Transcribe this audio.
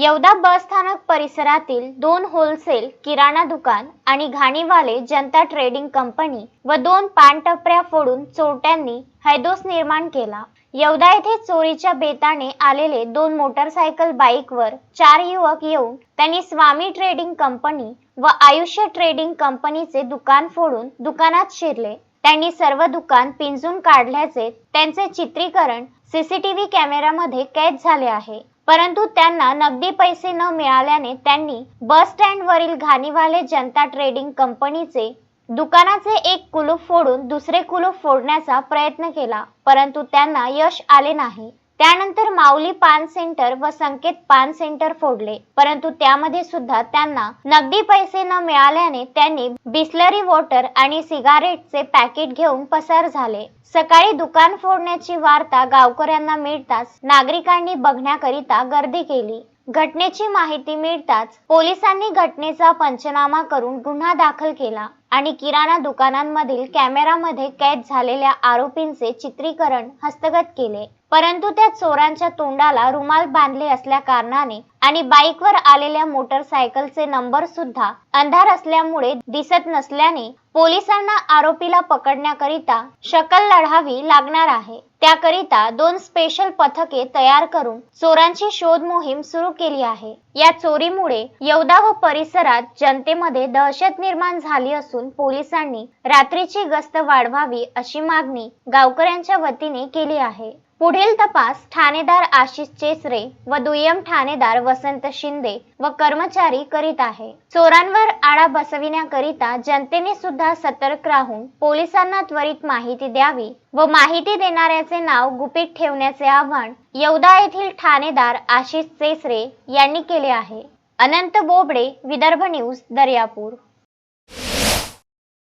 येवदा बस स्थानक परिसरातील दोन होलसेल किराणा दुकान आणि घाणीवाले जनता ट्रेडिंग कंपनी व दोन पानटपऱ्या फोडून चोरट्यांनी हैदोस निर्माण केला. येवदा येथे चोरीच्या बेताने आलेले दोन मोटरसायकल बाईकवर चार युवक येऊन त्यांनी स्वामी ट्रेडिंग कंपनी व आयुष्य ट्रेडिंग कंपनीचे दुकान फोडून दुकानात शिरले. त्यांनी सर्व दुकान पिंजून काढल्याचे त्यांचे चित्रीकरण सीसीटीव्ही कॅमेऱ्यामध्ये कैद झाले आहे. परंतु त्यांना नगदी पैसे न मिळाल्याने त्यांनी बस स्टँड वरील घाणीवाले जनता ट्रेडिंग कंपनीचे दुकानाचे एक कुलूप फोडून दुसरे कुलूप फोडण्याचा प्रयत्न केला परंतु त्यांना यश आले नाही. त्यानंतर माऊली पान सेंटर व संकेत पान सेंटर फोडले. परंतु त्यामध्ये सुद्धा त्यांना नगदी पैसे न मिळाल्याने त्यांनी बिस्लरी वॉटर आणि सिगारेटचे पॅकेट घेऊन पसार झाले. सकाळी दुकान फोडण्याची वार्ता गावकऱ्यांना मिळताच नागरिकांनी बघण्याकरिता गर्दी केली. घटनेची माहिती मिळताच पोलिसांनी घटनेचा पंचनामा करून गुन्हा दाखल केला. आणि किराणा दुकानांमधील कॅमेरामध्ये कैद झालेल्या आरोपींचे चित्रीकरण हस्तगत केले. परंतु त्या चोरांच्या तोंडाला रुमाल बांधले असल्या कारणाने आणि बाईकवर आलेल्या मोटरसायकलचे नंबर सुद्धा अंधार असल्यामुळे दिसत नसल्याने पोलिसांना आरोपीला पकडण्याकरिता शकल लढावी लागणार आहे. त्याकरिता दोन स्पेशल पथके तयार करून चोरांची शोध मोहीम सुरू केली आहे. या चोरीमुळे येवदा व परिसरात जनतेमध्ये दहशत निर्माण झाली असून पोलिसांनी रात्रीची गस्त वाढवावी अशी मागणी गावकऱ्यांच्या वतीने केली आहे. पुढील तपास ठाणेदार आशिष चेसरे व दुय्यम ठाणेदार वसंत शिंदे व कर्मचारी करीत आहे. चोरांवर आळा बसविण्याकरिता जनतेने सुद्धा सतर्क राहून पोलिसांना त्वरित माहिती द्यावी व माहिती देणाऱ्याचे नाव गुपित ठेवण्याचे आवाहन येवदा येथील ठाणेदार आशिष चेसरे यांनी केले आहे. अनंत बोबडे विदर्भ न्यूज दर्यापूर.